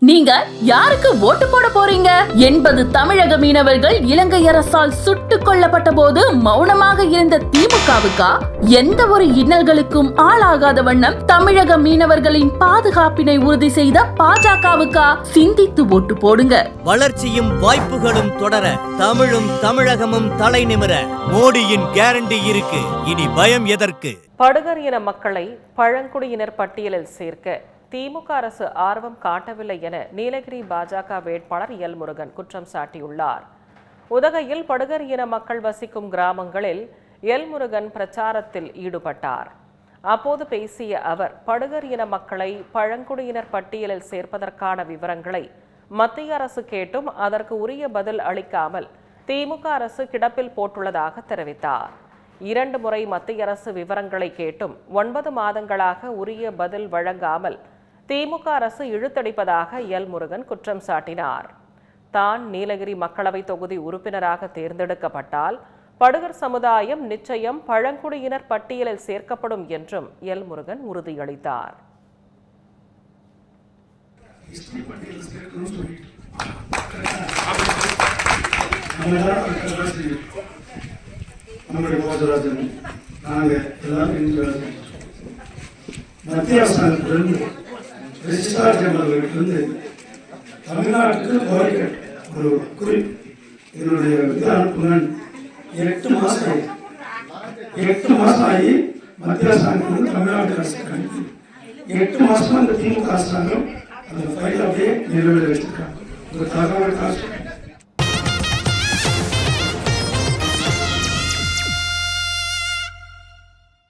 நீங்க யாருக்கு ஓட்டு போட போறீங்க? எண்பது தமிழக மீனவர்கள் இலங்கை அரசால் சுட்டுக் கொல்லப்பட்ட போது மௌனமாக இருந்த திமுகவுக்கா? எந்த ஒரு இன்னல்களுக்கும் ஆளாகாத வண்ணம் தமிழக மீனவர்களின் பாதுகாப்பினை உறுதி செய்த பாஜகவுக்கா? சிந்தித்து ஓட்டு போடுங்க. வளர்ச்சியும் வாய்ப்புகளும் தொடர தமிழும் தமிழகமும் தலை நிமிர மோடியின் கேரண்டி இருக்கு. இனி பயம் எதற்கு? படுகர் இன மக்களை பழங்குடியினர் பட்டியலில் சேர்க்க. திமுக அரசு ஆர்வம் காட்டவில்லை என நீலகிரி பாஜக வேட்பாளர் எல் முருகன் குற்றம் சாட்டியுள்ளார். உதகையில் படுகர் இன மக்கள் வசிக்கும் கிராமங்களில் எல் முருகன் பிரச்சாரத்தில் ஈடுபட்டார். அப்போது பேசிய அவர் படுகர் இன மக்களை பழங்குடியினர் பட்டியலில் சேர்ப்பதற்கான விவரங்களை மத்திய அரசு கேட்டும் அதற்கு உரிய பதில் அளிக்காமல் திமுக அரசு கிடப்பில் போட்டுள்ளதாக தெரிவித்தார். இரண்டு முறை மத்திய அரசு விவரங்களை கேட்டும் ஒன்பது மாதங்களாக உரிய பதில் வழங்காமல் திமுக அரசு இழுத்தடிப்பதாக எல். முருகன் குற்றம் சாட்டினார். தான் நீலகிரி மக்களவை தொகுதி உறுப்பினராக தேர்ந்தெடுக்கப்பட்டால் படுகர் சமுதாயம் நிச்சயம் பழங்குடியினர் பட்டியலில் சேர்க்கப்படும் என்றும் எல். முருகன் உறுதியளித்தார். நாங்கள் எல்லாரும் இன்று மத்திய அரசாங்கத்திலிருந்து ரெஜிஸ்ட்ரார் ஜெனரல்கிட்டருந்து தமிழ்நாட்டுக்கு கோரிக்கை ஒரு குறி என்னுடைய இது அனுப்புங்கன்னு எட்டு மாதம் ஆகி எட்டு மாதம் ஆகி மத்திய அரசாங்கத்திலிருந்து தமிழ்நாடு அரசுக்கு அனுப்பி எட்டு மாதமாக இந்த திமுக அரசாங்கம் அந்த ஃபைல் அப்படியே நிறைவேற வச்சிருக்காங்க. ஒரு தகவல் காசு.